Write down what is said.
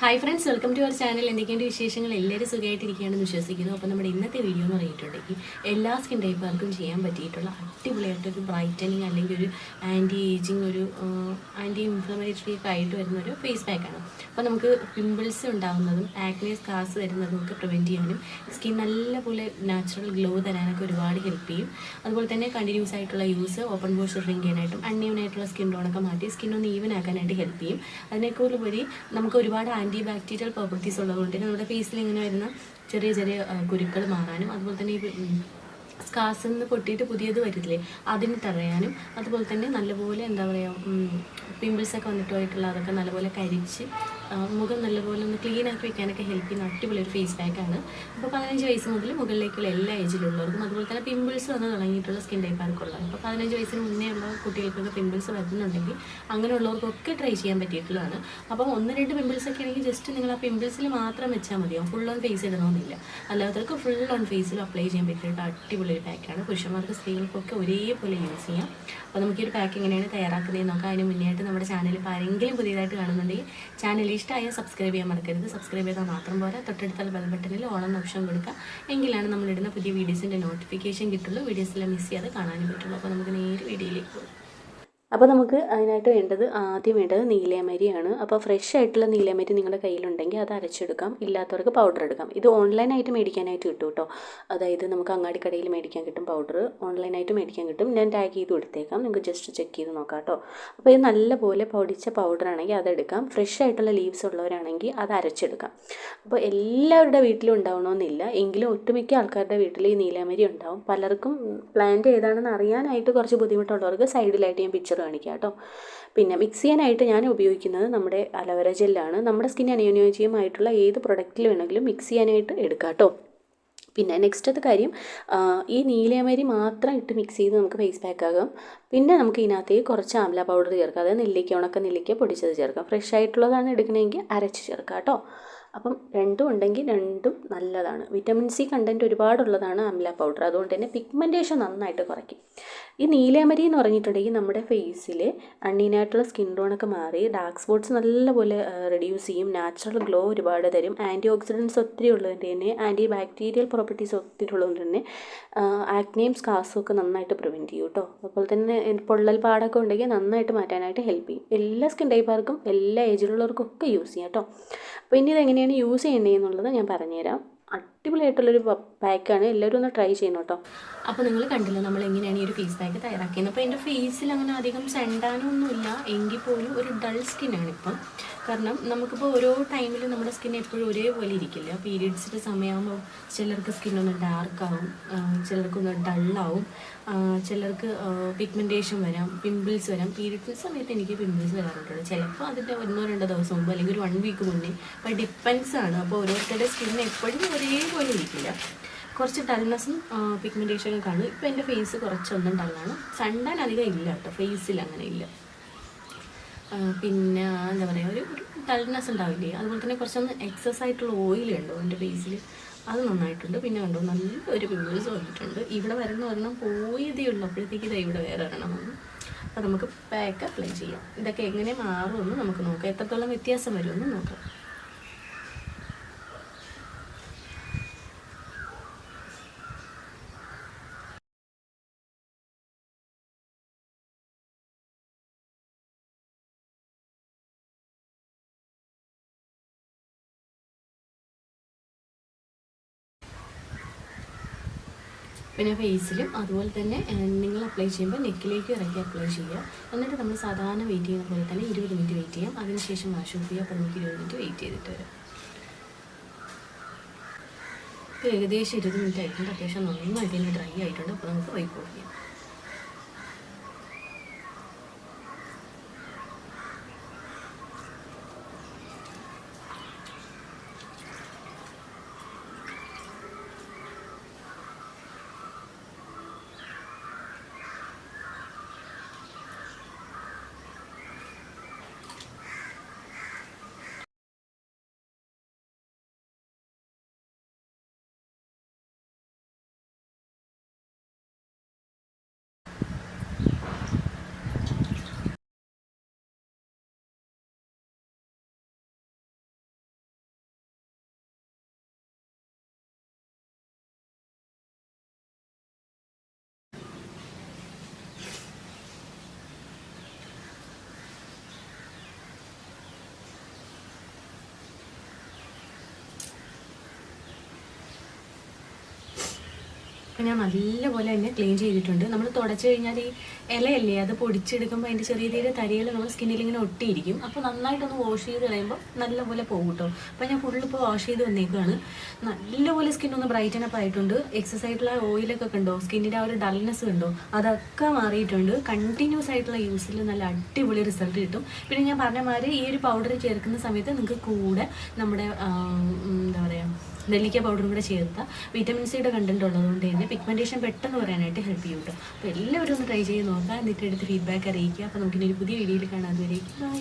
Hi friends welcome to our channel എന്തൊക്കെയുണ്ട് വിശേഷങ്ങൾ? എല്ലാവരും സുഖമായിട്ടിരിക്കുകയാണെന്ന് വിശ്വസിക്കുന്നു. അപ്പോൾ നമ്മുടെ ഇന്നത്തെ വീഡിയോ എന്ന് പറഞ്ഞിട്ടുണ്ടെങ്കിൽ എല്ലാ സ്കിൻ ടൈപ്പുകാർക്കും ചെയ്യാൻ പറ്റിയിട്ടുള്ള അടിപൊളിയായിട്ടൊരു ബ്രൈറ്റനിങ് അല്ലെങ്കിൽ ഒരു ആന്റി ഏജിങ് ഒരു ആന്റി ഇൻഫ്ലമേറ്ററി ഒക്കെ ആയിട്ട് വരുന്ന ഒരു ഫേസ് പാക്കാണ് അപ്പോൾ നമുക്ക് പിമ്പിൾസ് ഉണ്ടാകുന്നതും ആക്നെ സ്കാർസ് വരുന്നതും ഒക്കെ പ്രിവെന്റ് ചെയ്യാനും സ്കിൻ നല്ലപോലെ നാച്ചുറൽ ഗ്ലോ തരാനൊക്കെ ഒരുപാട് ഹെൽപ്പ് ചെയ്യും. അതുപോലെ തന്നെ കണ്ടിന്യൂസ് ആയിട്ടുള്ള യൂസ് ഓപ്പൺ ബോഷ് ഡ്രിങ്ക് ചെയ്യാനായിട്ടും അൺഈവൻ സ്കിൻ ടോണൊക്കെ മാറ്റി സ്കിൻ ഒന്ന് ഈവൻ ആക്കാനായിട്ട് ഹെൽപ്പ് ചെയ്യും. അതിനേക്കാളുപരി നമുക്ക് ഒരുപാട് ആന്റി ബാക്ടീരിയൽ പ്രോപ്പർട്ടീസ് ഉള്ളതുകൊണ്ട് തന്നെ നമ്മുടെ ഫേസിൽ ഇങ്ങനെ വരുന്ന ചെറിയ ചെറിയ കുരുക്കൾ മാറാനും അതുപോലെ തന്നെ സ്കാർസ് നിന്ന് പൊട്ടിയിട്ട് പുതിയത് വരില്ലേ അതിന് തടയാനും അതുപോലെ തന്നെ നല്ലപോലെ എന്താ പറയുക പിമ്പിൾസ് ഒക്കെ വന്നിട്ടുമായിട്ടുള്ള അതൊക്കെ നല്ലപോലെ കരിച്ച് മുഖം നല്ലപോലെ ഒന്ന് ക്ലീൻ ആക്കി വെക്കാനൊക്കെ ഹെൽപ്പ് ചെയ്യുന്ന അടിപൊളി ഒരു ഫേസ് പാക്കാണ് അപ്പോൾ പതിനഞ്ച് വയസ്സ് മുതൽ മുകളിലേക്കുള്ള എല്ലാ ഏജിലുള്ളവർക്കും അതുപോലെ തന്നെ പിമ്പിൾസ് വന്ന് തുടങ്ങിയിട്ടുള്ള സ്കിൻ ടൈപ്പ് ടൈപ്പാർക്കുള്ളത് അപ്പോൾ പതിനഞ്ച് വയസ്സിന് മുന്നേ ഉള്ള കുട്ടികൾക്കൊക്കെ പിമ്പിൾസ് വരുന്നുണ്ടെങ്കിൽ അങ്ങനെയുള്ളവർക്കൊക്കെ ട്രൈ ചെയ്യാൻ പറ്റിയിട്ടുള്ളതാണ്. അപ്പോൾ ഒന്ന് രണ്ട് പിമ്പിൾസ് ഒക്കെ ആണെങ്കിൽ ജസ്റ്റ് നിങ്ങൾ ആ പിമ്പിൾസിൽ മാത്രം വെച്ചാൽ മതിയോ ഫുൾ ഓൺ ഫേസ് ഇടണമെന്നില്ല. അല്ലാത്തവർക്ക് ഫുൾ ഓൺ ഫേസിൽ അപ്ലൈ ചെയ്യാൻ പറ്റിയിട്ട് അടിപൊളി ഒരു പാക്കാണ് പുരുഷന്മാർക്ക് സ്ത്രീകൾക്കൊക്കെ ഒരേപോലെ യൂസ് ചെയ്യാം. അപ്പോൾ നമുക്ക് ഈ ഒരു പാക്ക് എങ്ങനെയാണ് തയ്യാറാക്കുന്നത് നോക്കാം. അതിന് മുന്നേ നമ്മുടെ ചാനൽ ഇപ്പോൾ ആരെങ്കിലും പുതിയതായിട്ട് കാണുന്നുണ്ടെങ്കിൽ ചാനൽ ഇഷ്ടമായ സബ്സ്ക്രൈബ് ചെയ്യാൻ മറക്കരുത്. സബ്സ്ക്രൈബ് ചെയ്താൽ മാത്രം പോരാ. തൊട്ടടുത്തുള്ള ബെൽ ബട്ടണിൽ ഓൺ ഓപ്ഷൻ കൊടുക്കുക. എങ്കിലാണ് നമ്മളിടുന്ന പുതിയ വീഡിയോസിന്റെ നോട്ടിഫിക്കേഷൻ കിട്ടുള്ളൂ. വീഡിയോസെല്ലാം മിസ് ചെയ്യാതെ കാണാനും പറ്റുള്ളൂ. അപ്പോൾ നമുക്ക് നേരെ വീഡിയോയിലേക്ക് പോകും. അപ്പോൾ നമുക്ക് അതിനായിട്ട് വേണ്ടത് ആദ്യം വേണ്ടത് നീലയമരിയാണ്. അപ്പോൾ ഫ്രഷ് ആയിട്ടുള്ള നീലയമരി നിങ്ങളുടെ കയ്യിലുണ്ടെങ്കിൽ അത് അരച്ചെടുക്കാം. ഇല്ലാത്തവർക്ക് പൗഡർ എടുക്കാം. ഇത് ഓൺലൈനായിട്ട് മേടിക്കാനായിട്ട് കിട്ടും കേട്ടോ. അതായത് നമുക്ക് അങ്ങാടിക്കടയിൽ മേടിക്കാൻ കിട്ടും പൗഡർ ഓൺലൈനായിട്ട് മേടിക്കാൻ കിട്ടും. ഞാൻ ടാഗ് ചെയ്ത് കൊടുത്തേക്കാം. നിങ്ങൾക്ക് ജസ്റ്റ് ചെക്ക് ചെയ്ത് നോക്കാം കേട്ടോ. അപ്പോൾ ഇത് നല്ലപോലെ പൊടിച്ച പൗഡർ ആണെങ്കിൽ അതെടുക്കാം ഫ്രഷ് ആയിട്ടുള്ള ലീവ്സ് ഉള്ളവരാണെങ്കിൽ അത് അരച്ചെടുക്കാം. അപ്പോൾ എല്ലാവരുടെ വീട്ടിലും ഉണ്ടാവണമെന്നില്ല. എങ്കിലും ഒട്ടുമിക്ക ആൾക്കാരുടെ വീട്ടിൽ ഈ നീലയമരി ഉണ്ടാവും. പലർക്കും പ്ലാന്റ് ഏതാണെന്ന് അറിയാനായിട്ട് കുറച്ച് ബുദ്ധിമുട്ടുള്ളവർക്ക് സൈഡിലായിട്ട് ഞാൻ പിക്ചർ കാണിക്കാം കേട്ടോ. പിന്നെ മിക്സ് ചെയ്യാനായിട്ട് ഞാൻ ഉപയോഗിക്കുന്നത് നമ്മുടെ അലവര ജെല്ലാണ്. നമ്മുടെ സ്കിൻ അനുയോജ്യമായിട്ടുള്ള ഏത് പ്രൊഡക്റ്റിൽ വേണമെങ്കിലും മിക്സ് ചെയ്യാനായിട്ട് എടുക്കാം കേട്ടോ. പിന്നെ നെക്സ്റ്റത്തെ കാര്യം ഈ നീലയമരി മാത്രം ഇട്ട് മിക്സ് ചെയ്ത് നമുക്ക് ഫേസ് പാക്ക് ആകാം പിന്നെ നമുക്ക് ഇതിനകത്തേക്ക് കുറച്ച് ആംല പൗഡർ ചേർക്കാം. അതായത് നെല്ലിക്ക ഉണക്ക നെല്ലിക്ക പൊടിച്ചത് ചേർക്കാം. ഫ്രഷ് ആയിട്ടുള്ളതാണ് എടുക്കണമെങ്കിൽ അരച്ച് ചേർക്കാം കേട്ടോ. അപ്പം രണ്ടും ഉണ്ടെങ്കിൽ രണ്ടും നല്ലതാണ്. വിറ്റമിൻ സി കണ്ടന്റ് ഒരുപാടുള്ളതാണ് അംല പൗഡർ അതുകൊണ്ട് തന്നെ പിഗ്മെന്റേഷൻ നന്നായിട്ട് കുറയ്ക്കും. ഈ നീലാമരി എന്ന് പറഞ്ഞിട്ടുണ്ടെങ്കിൽ നമ്മുടെ ഫേസിൽ അണ്ണീനായിട്ടുള്ള സ്കിൻ ടോണൊക്കെ മാറി ഡാർക്ക് സ്പോട്ട്സ് നല്ലപോലെ റെഡ്യൂസ് ചെയ്യും. നാച്ചുറൽ ഗ്ലോ ഒരുപാട് തരും. ആന്റി ഓക്സിഡൻസ് ഒത്തിരി ഉള്ളതുകൊണ്ട് തന്നെ ആന്റി ബാക്ടീരിയൽ പ്രോപ്പർട്ടീസ് ഒത്തിരി ഉള്ളതുകൊണ്ട് തന്നെ ആക്നെയും സ്കാസും ഒക്കെ നന്നായിട്ട് പ്രിവെന്റ് ചെയ്യും കേട്ടോ അതുപോലെ തന്നെ പൊള്ളൽ പാടൊക്കെ ഉണ്ടെങ്കിൽ നന്നായിട്ട് മാറ്റാനായിട്ട് ഹെൽപ്പ് ചെയ്യും. എല്ലാ സ്കിൻ ടൈപ്പാർക്കും എല്ലാ ഏജിലുള്ളവർക്കും ഒക്കെ യൂസ് ചെയ്യാം കേട്ടോ അപ്പോൾ ഇനി ഇതെങ്ങനെയാണ് യൂസ് ചെയ്യേണ്ടതെന്നുള്ളത് ഞാൻ പറഞ്ഞുതരാം. അടിപൊളിയായിട്ടുള്ളൊരു പാക്കാണ് എല്ലാവരും ഒന്ന് ട്രൈ ചെയ്യണം കേട്ടോ. അപ്പോൾ നിങ്ങൾ കണ്ടില്ല നമ്മൾ എങ്ങനെയാണ് ഈ ഒരു ഫേസ് പാക്ക് തയ്യാറാക്കിയത് അപ്പോൾ എന്റെ ഫേസിൽ അങ്ങനെ അധികം സെണ്ടാനൊന്നുമില്ല എങ്കിൽ പോലും ഒരു ഡൾ സ്കിന്നാണ് ഇപ്പം. കാരണം നമുക്കിപ്പോൾ ഓരോ ടൈമിൽ നമ്മുടെ സ്കിൻ എപ്പോഴും ഒരേപോലെ ഇരിക്കില്ല? പീരീഡ്സിന്റെ സമയമാകുമ്പോൾ ചിലർക്ക് സ്കിന്നൊന്ന് ഡാർക്കാവും ചിലർക്കൊന്ന് ഡള്ളാവും ചിലർക്ക് പിഗ്മെന്റേഷൻ വരാം പിമ്പിൾസ് വരാം. പീരീഡ്സിന്റെ സമയത്ത് എനിക്ക് പിമ്പിൾസ് വരാറുണ്ട്. ചിലപ്പോൾ അതിന്റെ ഒന്നോ രണ്ടോ ദിവസം മുമ്പ് അല്ലെങ്കിൽ ഒരു വൺ വീക്ക് മുന്നേ. അപ്പോൾ ഡിപ്പെൻസ് ആണ്. അപ്പോൾ ഓരോരുത്തരുടെ സ്കിന്ന് എപ്പോഴും ഒരേപോലെ ഇരിക്കില്ല. കുറച്ച് ഡൾനെസ്സും പിഗ്മെന്റേഷനും കാണും. ഇപ്പോൾ എന്റെ ഫേസ് കുറച്ചൊന്നും ഡള്ളാണ്. സൺഡാൻ അധികം ഇല്ല കേട്ടോ. ഫേസിൽ അങ്ങനെ ഇല്ല. പിന്നെ എന്താ പറയുക ഒരു ഡൾനെസ് ഉണ്ടാവില്ലേ? അതുപോലെ തന്നെ കുറച്ചൊന്ന് എക്സസ് ആയിട്ടുള്ള ഓയിൽ ഉണ്ടോ എന്റെ ഫേസിൽ അത് നന്നായിട്ടുണ്ട്. പിന്നെ കണ്ടോ നല്ലൊരു പിമ്പിൾസ് വന്നിട്ടുണ്ട്. ഇവിടെ വരുന്ന ഒരെണ്ണം പോയതേ ഉള്ളൂ. അപ്പോഴത്തേക്ക് ഇതാ ഇവിടെ വേറെ ഒരെണ്ണം വന്നു. നമുക്ക് പാക്ക് അപ്ലൈ ചെയ്യാം. ഇതൊക്കെ എങ്ങനെ മാറുമെന്ന് നമുക്ക് നോക്കാം. എത്രത്തോളം വ്യത്യാസം വരുമെന്ന് നോക്കാം. പിന്നെ ഫേസിലും അതുപോലെ തന്നെ നിങ്ങൾ അപ്ലൈ ചെയ്യുമ്പോൾ നെക്കിലേക്ക് ഇറക്കി അപ്ലൈ ചെയ്യുക. എന്നിട്ട് നമ്മൾ സാധാരണ വെയിറ്റ് ചെയ്യുന്ന പോലെ തന്നെ ഇരുപത് മിനിറ്റ് വെയിറ്റ് ചെയ്യാം. അതിനുശേഷം വാഷ് ഓഫ് ചെയ്യുക അപ്പോൾ നമുക്ക് ഇരുപത് മിനിറ്റ് വെയിറ്റ് ചെയ്തിട്ട് വരാം. ഏകദേശം ഇരുപത് മിനിറ്റ് ആയിട്ടുണ്ട്. അത്യാവശ്യം നന്നായിട്ട് ഡ്രൈ ആയിട്ടുണ്ട്. അപ്പോൾ നമുക്ക് വൈപ്പ് ഓഫ് ചെയ്യാം അപ്പം ഞാൻ നല്ലപോലെ തന്നെ ക്ലീൻ ചെയ്തിട്ടുണ്ട്. നമ്മൾ തുടച്ച് കഴിഞ്ഞാൽ ഈ ഇലയല്ലേ അത് പൊടിച്ചെടുക്കുമ്പോൾ അതിന്റെ ചെറിയ ചെറിയ തരികൾ നമ്മൾ സ്കിന്നിൽ ഇങ്ങനെ ഒട്ടിയിരിക്കും. അപ്പോൾ നന്നായിട്ടൊന്ന് വാഷ് ചെയ്ത് കളയുമ്പോൾ നല്ലപോലെ പോകും കേട്ടോ. അപ്പോൾ ഞാൻ ഫുള്ള് ഇപ്പോൾ വാഷ് ചെയ്ത് വന്നേക്കുവാണ്. നല്ലപോലെ സ്കിൻ ഒന്ന് ബ്രൈറ്റൻ അപ്പ് ആയിട്ടുണ്ട്. എക്സസ് ആയിട്ടുള്ള ഓയിലൊക്കെ കണ്ടോ? സ്കിന്നിന്റെ ആ ഒരു ഡൾനെസ് ഉണ്ടോ അതൊക്കെ മാറിയിട്ടുണ്ട്. കണ്ടിന്യൂസ് ആയിട്ടുള്ള യൂസിൽ നല്ല അടിപൊളി റിസൾട്ട് കിട്ടും. പിന്നെ ഞാൻ പറഞ്ഞ മാതിരി ഈ ഒരു പൗഡർ ചേർക്കുന്ന സമയത്ത് നിങ്ങൾക്ക് കൂടെ നമ്മുടെ എന്താ പറയുക നെല്ലിക്ക പൗഡറും കൂടെ ചേർത്ത വിറ്റമിൻ സിയുടെ കണ്ടന്റ് ഉള്ളതുകൊണ്ട് തന്നെ പിഗ്മെന്റേഷൻ പെട്ടെന്ന് പറയാനായിട്ട് ഹെൽപ്പ് ചെയ്യും കേട്ടോ അപ്പോൾ എല്ലാവരും ഒന്ന് ട്രൈ ചെയ്ത് നോക്കുക എന്നിട്ട് എടുത്ത് ഫീഡ്ബാക്ക് അറിയിക്കുക. അപ്പോൾ നമുക്കിനി ഒരു പുതിയ വീഡിയോയിൽ കാണാൻ അതുവരെ ബൈ